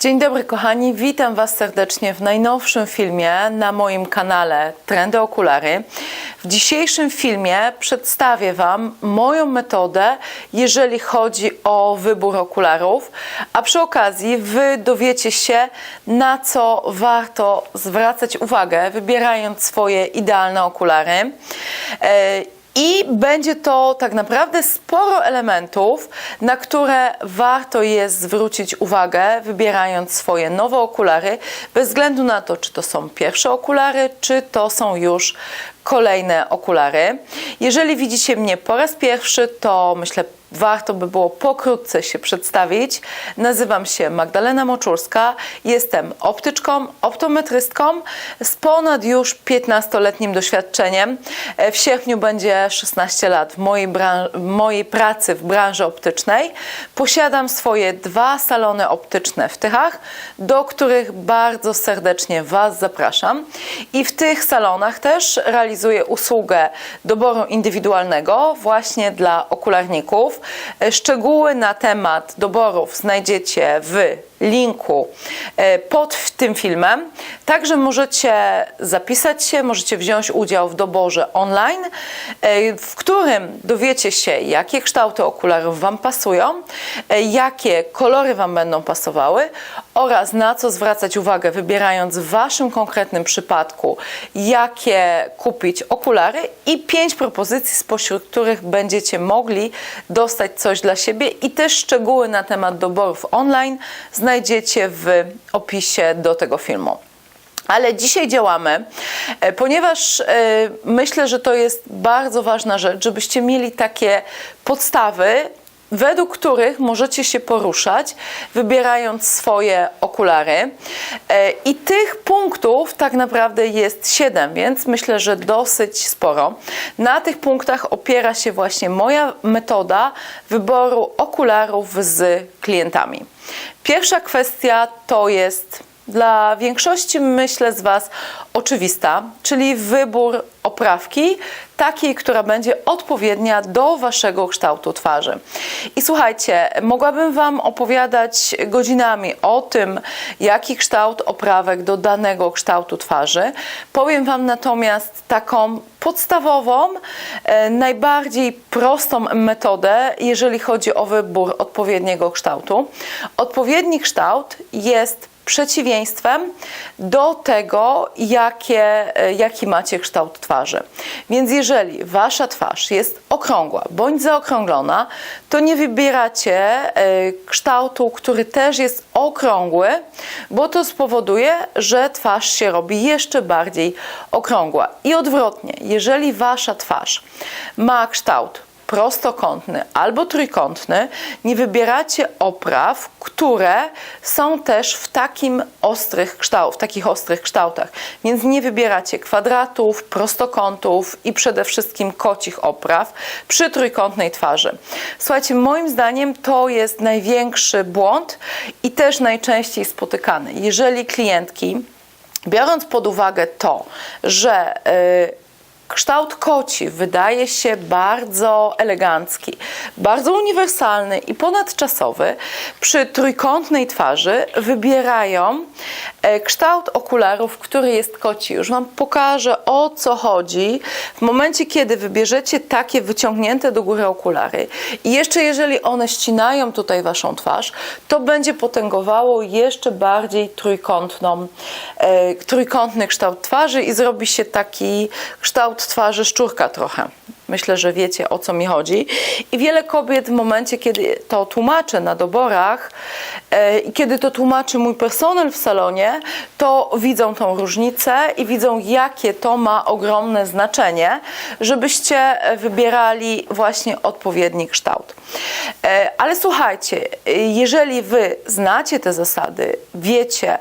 Dzień dobry kochani, witam Was serdecznie w najnowszym filmie na moim kanale Trendy Okulary. W dzisiejszym filmie przedstawię Wam moją metodę, jeżeli chodzi o wybór okularów, a przy okazji Wy dowiecie się, na co warto zwracać uwagę, wybierając swoje idealne okulary. I będzie to tak naprawdę sporo elementów, na które warto jest zwrócić uwagę, wybierając swoje nowe okulary, bez względu na to, czy to są pierwsze okulary, czy to są już kolejne okulary. Jeżeli widzicie mnie po raz pierwszy, to myślę, warto by było pokrótce się przedstawić. Nazywam się Magdalena Moczulska, jestem optyczką, optometrystką z ponad już 15-letnim doświadczeniem. E, W sierpniu będzie 16 lat w mojej, mojej pracy w branży optycznej. Posiadam swoje dwa salony optyczne w Tychach, do których bardzo serdecznie Was zapraszam. I w tych salonach też realizuję usługę doboru indywidualnego właśnie dla okularników. E, Szczegóły na temat doborów znajdziecie w linku e, pod tym filmem. Także możecie zapisać się, możecie wziąć udział w doborze online, e, w którym dowiecie się, jakie kształty okularów Wam pasują, e, jakie kolory Wam będą pasowały oraz na co zwracać uwagę, wybierając w Waszym konkretnym przypadku, jakie kupić okulary i pięć propozycji, spośród których będziecie mogli dostać coś dla siebie i też szczegóły na temat doborów online znajdziecie w opisie do tego filmu. Ale dzisiaj działamy, e, ponieważ e, myślę, że to jest bardzo ważna rzecz, żebyście mieli takie podstawy, według których możecie się poruszać, wybierając swoje okulary. E, I tych punktów tak naprawdę jest siedem, więc myślę, że dosyć sporo. Na tych punktach opiera się właśnie moja metoda wyboru okularów z klientami. Pierwsza kwestia to jest dla większości, myślę, z Was oczywista, czyli wybór oprawki, takiej, która będzie odpowiednia do Waszego kształtu twarzy. I słuchajcie, mogłabym Wam opowiadać godzinami o tym, jaki kształt oprawek do danego kształtu twarzy. Powiem Wam natomiast taką podstawową, e, najbardziej prostą metodę, jeżeli chodzi o wybór odpowiedniego kształtu. Odpowiedni kształt jest przeciwieństwem do tego, jakie, e, jaki macie kształt twarzy. Więc jeżeli wasza twarz jest okrągła bądź zaokrąglona, to nie wybieracie e, kształtu, który też jest okrągły, bo to spowoduje, że twarz się robi jeszcze bardziej okrągła. I odwrotnie, jeżeli wasza twarz ma kształt prostokątny albo trójkątny, nie wybieracie opraw, które są też w takim ostrych kształt, w takich ostrych kształtach. Więc nie wybieracie kwadratów, prostokątów i przede wszystkim kocich opraw przy trójkątnej twarzy. Słuchajcie, moim zdaniem to jest największy błąd i też najczęściej spotykany. Jeżeli klientki Biorąc pod uwagę to, że y, kształt koci wydaje się bardzo elegancki, bardzo uniwersalny i ponadczasowy, przy trójkątnej twarzy wybierają e, kształt okularów, który jest koci. Już Wam pokażę o co chodzi w momencie, kiedy wybierzecie takie wyciągnięte do góry okulary i jeszcze jeżeli one ścinają tutaj Waszą twarz, to będzie potęgowało jeszcze bardziej trójkątną, e, trójkątny kształt twarzy i zrobi się taki kształt twarzy szczurka trochę. Myślę, że wiecie o co mi chodzi. I wiele kobiet w momencie, kiedy to tłumaczę na doborach e, i kiedy to tłumaczy mój personel w salonie, to widzą tą różnicę i widzą, jakie to ma ogromne znaczenie, żebyście wybierali właśnie odpowiedni kształt. E, Ale słuchajcie, jeżeli wy znacie te zasady, wiecie,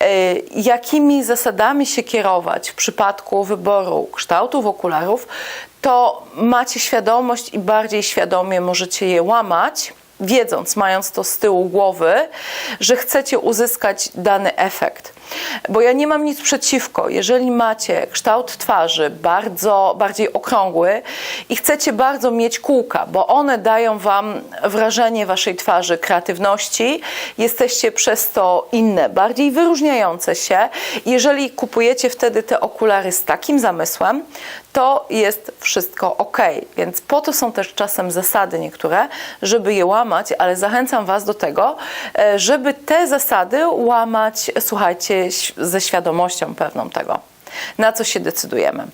e, jakimi zasadami się kierować w przypadku wyboru kształtów okularów, to macie świadomość i bardziej świadomie możecie je łamać, wiedząc, mając to z tyłu głowy, że chcecie uzyskać dany efekt. Bo ja nie mam nic przeciwko. Jeżeli macie kształt twarzy bardzo, bardziej okrągły i chcecie bardzo mieć kółka, bo one dają Wam wrażenie Waszej twarzy kreatywności, jesteście przez to inne, bardziej wyróżniające się. Jeżeli kupujecie wtedy te okulary z takim zamysłem, to jest wszystko ok. Więc po to są też czasem zasady niektóre, żeby je łamać, ale zachęcam Was do tego, e, żeby te zasady łamać, słuchajcie, ze świadomością pewną tego, na co się decydujemy.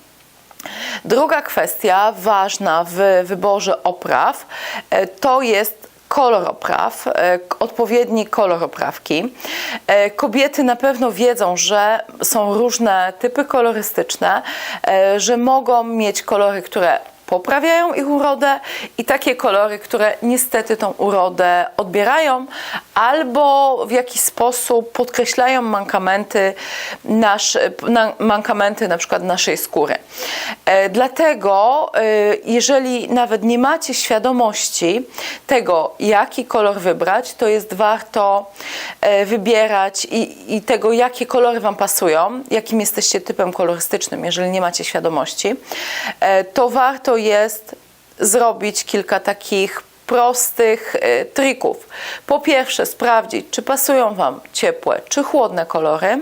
Druga kwestia ważna w wyborze opraw e, to jest kolor opraw, e, odpowiedni kolor oprawki. E, Kobiety na pewno wiedzą, że są różne typy kolorystyczne, e, że mogą mieć kolory, które poprawiają ich urodę i takie kolory, które niestety tą urodę odbierają albo w jakiś sposób podkreślają mankamenty, nasz, na, mankamenty na przykład naszej skóry. E, dlatego, e, jeżeli nawet nie macie świadomości tego, jaki kolor wybrać, to jest warto e, wybierać i, i tego, jakie kolory Wam pasują, jakim jesteście typem kolorystycznym, jeżeli nie macie świadomości, to warto jest zrobić kilka takich prostych trików. Po pierwsze, sprawdzić, czy pasują Wam ciepłe czy chłodne kolory.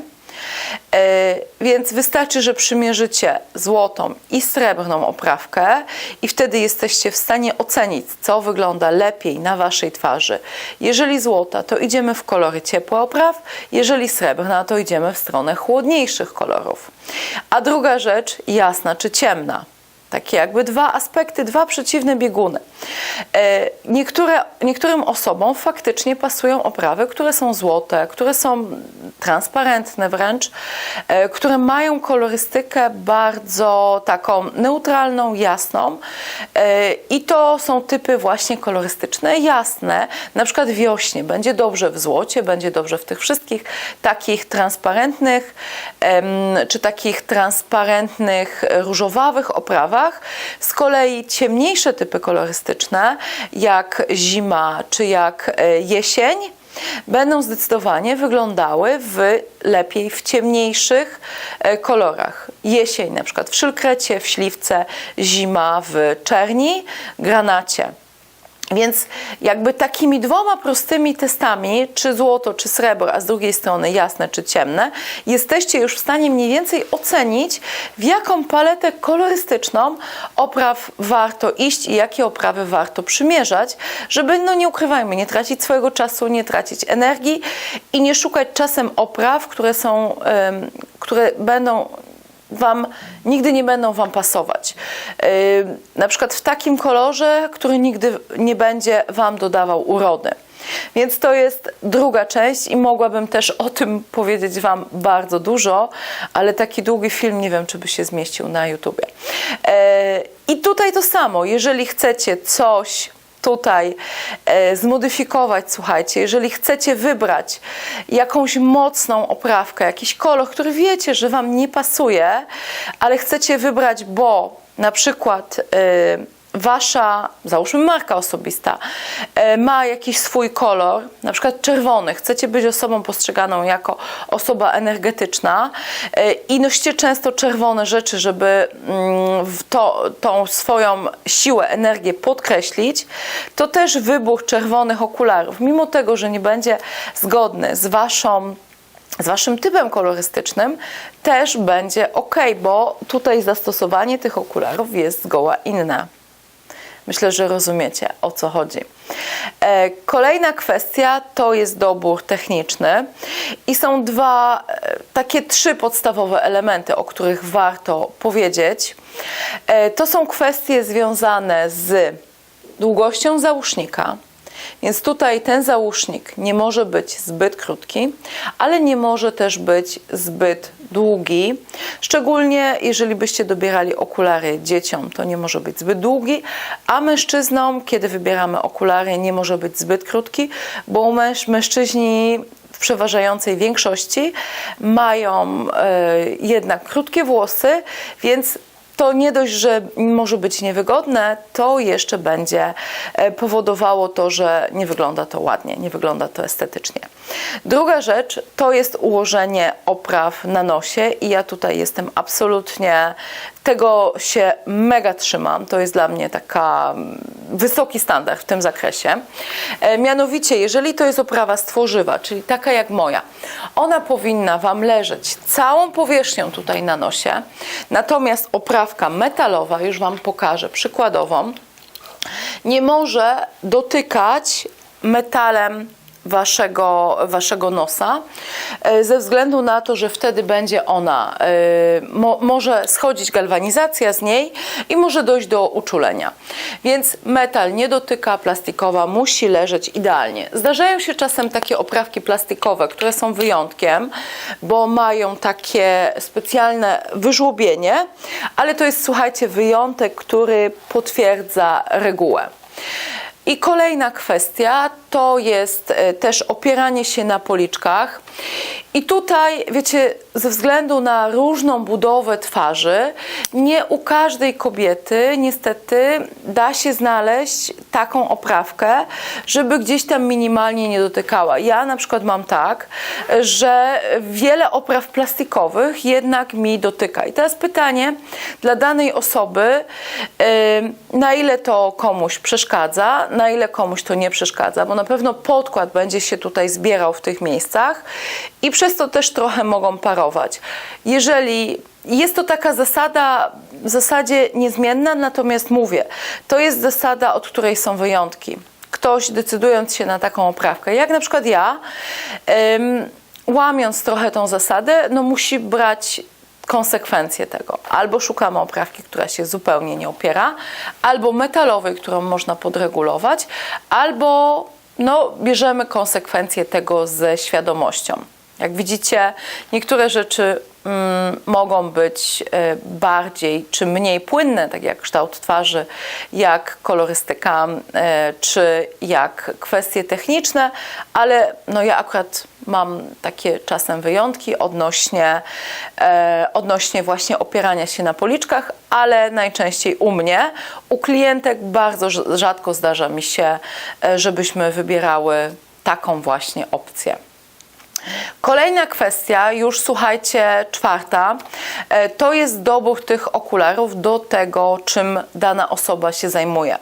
E, Więc wystarczy, że przymierzycie złotą i srebrną oprawkę i wtedy jesteście w stanie ocenić, co wygląda lepiej na Waszej twarzy. Jeżeli złota, to idziemy w kolory ciepłe opraw, jeżeli srebrna, to idziemy w stronę chłodniejszych kolorów. A druga rzecz, jasna czy ciemna. Takie jakby dwa aspekty, dwa przeciwne bieguny. E, Niektóre, niektórym osobom faktycznie pasują oprawy, które są złote, które są transparentne wręcz, e, które mają kolorystykę bardzo taką neutralną, jasną. E, I to są typy właśnie kolorystyczne, jasne. Na przykład wiośnie będzie dobrze w złocie, będzie dobrze w tych wszystkich takich transparentnych czy takich transparentnych różowawych oprawach. Z kolei ciemniejsze typy kolorystyczne, jak zima czy jak e, jesień, będą zdecydowanie wyglądały w, lepiej w ciemniejszych e, kolorach. Jesień na przykład w szylkrecie, w śliwce, zima w czerni, granacie. Więc jakby takimi dwoma prostymi testami, czy złoto, czy srebro, a z drugiej strony jasne, czy ciemne, jesteście już w stanie mniej więcej ocenić, w jaką paletę kolorystyczną opraw warto iść i jakie oprawy warto przymierzać, żeby, no nie ukrywajmy, nie tracić swojego czasu, nie tracić energii i nie szukać czasem opraw, które są, które będą Wam nigdy nie będą Wam pasować. Na przykład w takim kolorze, który nigdy nie będzie Wam dodawał urody. Więc to jest druga część i mogłabym też o tym powiedzieć Wam bardzo dużo, ale taki długi film nie wiem, czy by się zmieścił na YouTubie. Yy, I tutaj to samo, jeżeli chcecie coś tutaj e, zmodyfikować, słuchajcie, jeżeli chcecie wybrać jakąś mocną oprawkę, jakiś kolor, który wiecie, że Wam nie pasuje, ale chcecie wybrać, bo na przykład e, Wasza, załóżmy marka osobista, e, ma jakiś swój kolor, na przykład czerwony, chcecie być osobą postrzeganą jako osoba energetyczna e, i nosicie często czerwone rzeczy, żeby mm, to, tą swoją siłę, energię podkreślić, to też wybór czerwonych okularów, mimo tego, że nie będzie zgodny z Waszą z waszym typem kolorystycznym też będzie ok, bo tutaj zastosowanie tych okularów jest zgoła inne. Myślę, że rozumiecie o co chodzi. E, Kolejna kwestia to jest dobór techniczny i są dwa, e, takie trzy podstawowe elementy, o których warto powiedzieć. E, To są kwestie związane z długością załóżnika. Więc tutaj ten załóżnik nie może być zbyt krótki, ale nie może też być zbyt długi. Szczególnie jeżeli byście dobierali okulary dzieciom, to nie może być zbyt długi, a mężczyznom, kiedy wybieramy okulary, nie może być zbyt krótki, bo męż, mężczyźni w przeważającej większości mają e, jednak krótkie włosy, więc to nie dość, że może być niewygodne, to jeszcze będzie e, powodowało to, że nie wygląda to ładnie, nie wygląda to estetycznie. Druga rzecz to jest ułożenie opraw na nosie i ja tutaj jestem absolutnie tego się mega trzymam. To jest dla mnie taka mm, wysoki standard w tym zakresie. E, mianowicie, jeżeli to jest oprawa z tworzywa, czyli taka jak moja, ona powinna Wam leżeć całą powierzchnią tutaj na nosie. Natomiast oprawka metalowa, już Wam pokażę przykładową, nie może dotykać metalem waszego, waszego nosa, e, ze względu na to, że wtedy będzie ona, e, mo, może schodzić galwanizacja z niej i może dojść do uczulenia. Więc metal nie dotyka, plastikowa musi leżeć idealnie. Zdarzają się czasem takie oprawki plastikowe, które są wyjątkiem, bo mają takie specjalne wyżłobienie, ale to jest, słuchajcie, wyjątek, który potwierdza regułę. I kolejna kwestia to jest e, też opieranie się na policzkach. I tutaj, wiecie, ze względu na różną budowę twarzy, nie u każdej kobiety niestety da się znaleźć taką oprawkę, żeby gdzieś tam minimalnie nie dotykała. Ja na przykład mam tak, że wiele opraw plastikowych jednak mi dotyka. I teraz pytanie dla danej osoby, yy, na ile to komuś przeszkadza, na ile komuś to nie przeszkadza, bo na pewno podkład będzie się tutaj zbierał w tych miejscach i przez to też trochę mogą parować. Jeżeli jest to taka zasada w zasadzie niezmienna, natomiast mówię, to jest zasada, od której są wyjątki. Ktoś decydując się na taką oprawkę, jak na przykład ja, łamiąc trochę tą zasadę, no musi brać konsekwencje tego. Albo szukamy oprawki, która się zupełnie nie opiera, albo metalowej, którą można podregulować, albo no, bierzemy konsekwencje tego ze świadomością. Jak widzicie, niektóre rzeczy mm, mogą być e, bardziej czy mniej płynne, tak jak kształt twarzy, jak kolorystyka, e, czy jak kwestie techniczne, ale no ja akurat mam takie czasem wyjątki odnośnie, e, odnośnie właśnie opierania się na policzkach, ale najczęściej u mnie. U klientek bardzo rzadko zdarza mi się, e, żebyśmy wybierały taką właśnie opcję. Kolejna kwestia, już słuchajcie, czwarta, e, to jest dobór tych okularów do tego, czym dana osoba się zajmuje.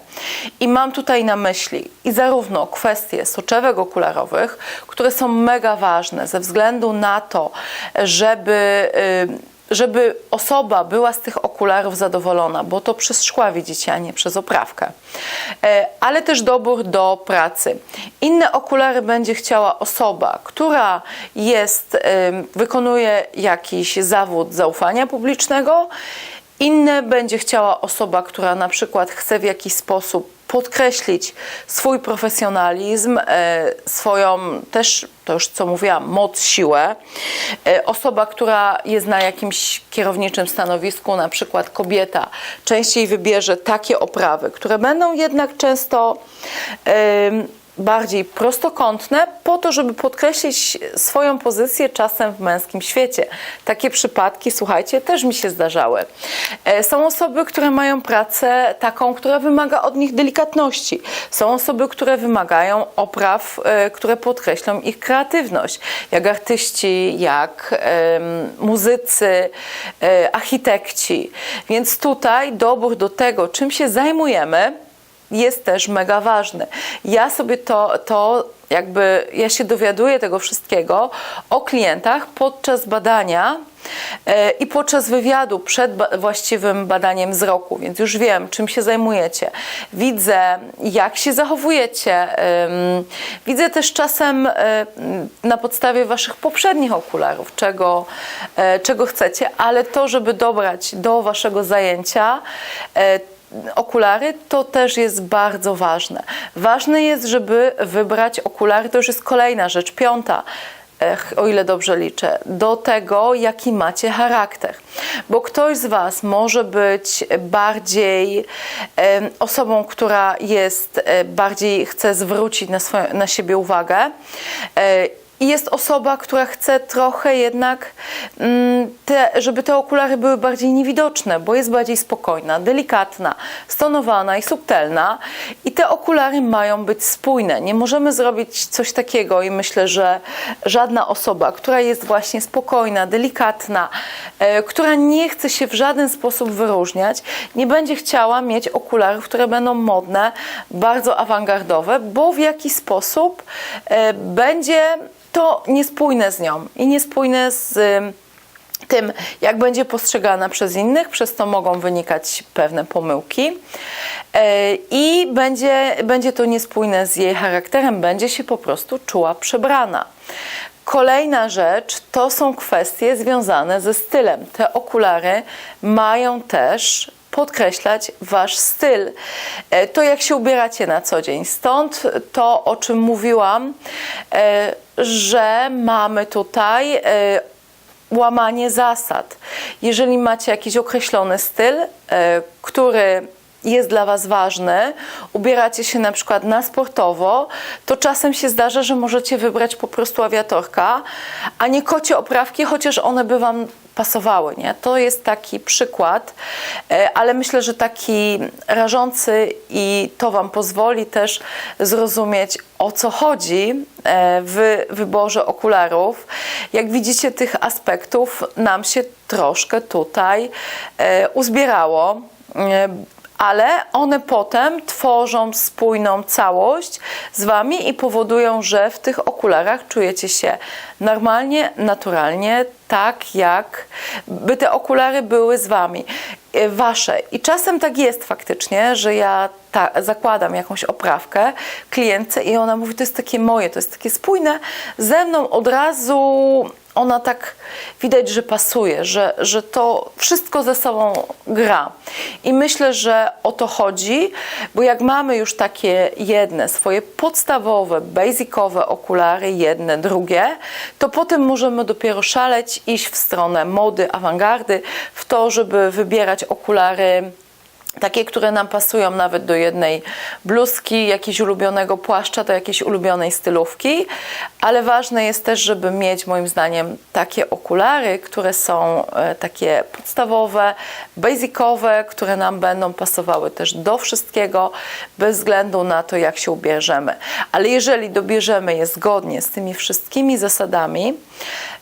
I mam tutaj na myśli i zarówno kwestie soczewek okularowych, które są mega ważne ze względu na to, żeby żeby osoba była z tych okularów zadowolona, bo to przez szkła widzicie, a nie przez oprawkę. E, ale też dobór do pracy. Inne okulary będzie chciała osoba, która jest, wykonuje jakiś zawód zaufania publicznego, inne będzie chciała osoba, która na przykład chce w jakiś sposób podkreślić swój profesjonalizm, e, swoją też, to już co mówiłam, moc, siłę. E, osoba, która jest na jakimś kierowniczym stanowisku, na przykład kobieta, częściej wybierze takie oprawy, które będą jednak często bardziej prostokątne, po to, żeby podkreślić swoją pozycję czasem w męskim świecie. Takie przypadki, słuchajcie, też mi się zdarzały. E, są osoby, które mają pracę taką, która wymaga od nich delikatności. Są osoby, które wymagają opraw, e, które podkreślą ich kreatywność, jak artyści, jak muzycy, e, architekci. Więc tutaj dobór do tego, czym się zajmujemy, jest też mega ważny. Ja sobie to, to jakby, ja się dowiaduję tego wszystkiego o klientach podczas badania e, i podczas wywiadu przed właściwym badaniem wzroku, więc już wiem, czym się zajmujecie. Widzę, jak się zachowujecie. Widzę też czasem e, na podstawie waszych poprzednich okularów, czego, e, czego chcecie, ale to, żeby dobrać do waszego zajęcia, okulary, to też jest bardzo ważne. Ważne jest, żeby wybrać okulary, to już jest kolejna rzecz, piąta o ile dobrze liczę, do tego, jaki macie charakter. Bo ktoś z Was może być bardziej e, osobą, która jest e, bardziej chce zwrócić na, swoją, na siebie uwagę. I jest osoba, która chce trochę jednak, mm, te, żeby te okulary były bardziej niewidoczne, bo jest bardziej spokojna, delikatna, stonowana i subtelna. I te okulary mają być spójne. Nie możemy zrobić coś takiego i myślę, że żadna osoba, która jest właśnie spokojna, delikatna, e, która nie chce się w żaden sposób wyróżniać, nie będzie chciała mieć okularów, które będą modne, bardzo awangardowe, bo w jakiś sposób e, będzie to niespójne z nią i niespójne z ym, tym, jak będzie postrzegana przez innych, przez to mogą wynikać pewne pomyłki E, i będzie, będzie to niespójne z jej charakterem, będzie się po prostu czuła przebrana. Kolejna rzecz to są kwestie związane ze stylem. Te okulary mają też podkreślać wasz styl. E, To, jak się ubieracie na co dzień. Stąd to, o czym mówiłam, e, że mamy tutaj e, łamanie zasad. Jeżeli macie jakiś określony styl, który jest dla Was ważny, ubieracie się na przykład na sportowo, to czasem się zdarza, że możecie wybrać po prostu awiatorka, a nie kocie oprawki, chociaż one by Wam pasowały. Nie? To jest taki przykład, e, ale myślę, że taki rażący i to Wam pozwoli też zrozumieć, o co chodzi e, w wyborze okularów. Jak widzicie, tych aspektów nam się troszkę tutaj e, uzbierało. Ale one potem tworzą spójną całość z Wami i powodują, że w tych okularach czujecie się normalnie, naturalnie, tak jak by te okulary były z Wami, e, Wasze. I czasem tak jest faktycznie, że ja ta, zakładam jakąś oprawkę klientce i ona mówi, to jest takie moje, to jest takie spójne, ze mną od razu ona tak widać, że pasuje, że, że to wszystko ze sobą gra. I myślę, że o to chodzi, bo jak mamy już takie jedne swoje podstawowe, basicowe okulary, jedne, drugie, to potem możemy dopiero szaleć, iść w stronę mody, awangardy, w to, żeby wybierać okulary takie, które nam pasują nawet do jednej bluzki, jakiegoś ulubionego płaszcza, do jakiejś ulubionej stylówki, ale ważne jest też, żeby mieć moim zdaniem takie okulary, które są e, takie podstawowe, basicowe, które nam będą pasowały też do wszystkiego, bez względu na to, jak się ubierzemy. Ale jeżeli dobierzemy je zgodnie z tymi wszystkimi zasadami,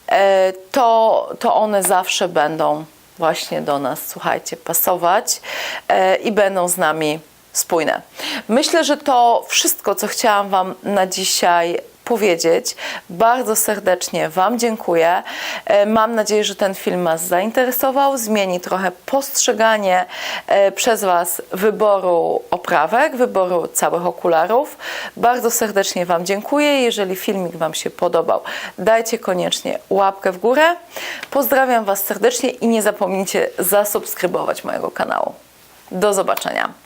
e, to, to one zawsze będą właśnie do nas, słuchajcie, pasować e, i będą z nami spójne. Myślę, że to wszystko, co chciałam Wam na dzisiaj powiedzieć. Bardzo serdecznie Wam dziękuję. E, Mam nadzieję, że ten film Was zainteresował, zmieni trochę postrzeganie e, przez Was wyboru oprawek, wyboru całych okularów. Bardzo serdecznie Wam dziękuję. Jeżeli filmik Wam się podobał, dajcie koniecznie łapkę w górę. Pozdrawiam Was serdecznie i nie zapomnijcie zasubskrybować mojego kanału. Do zobaczenia.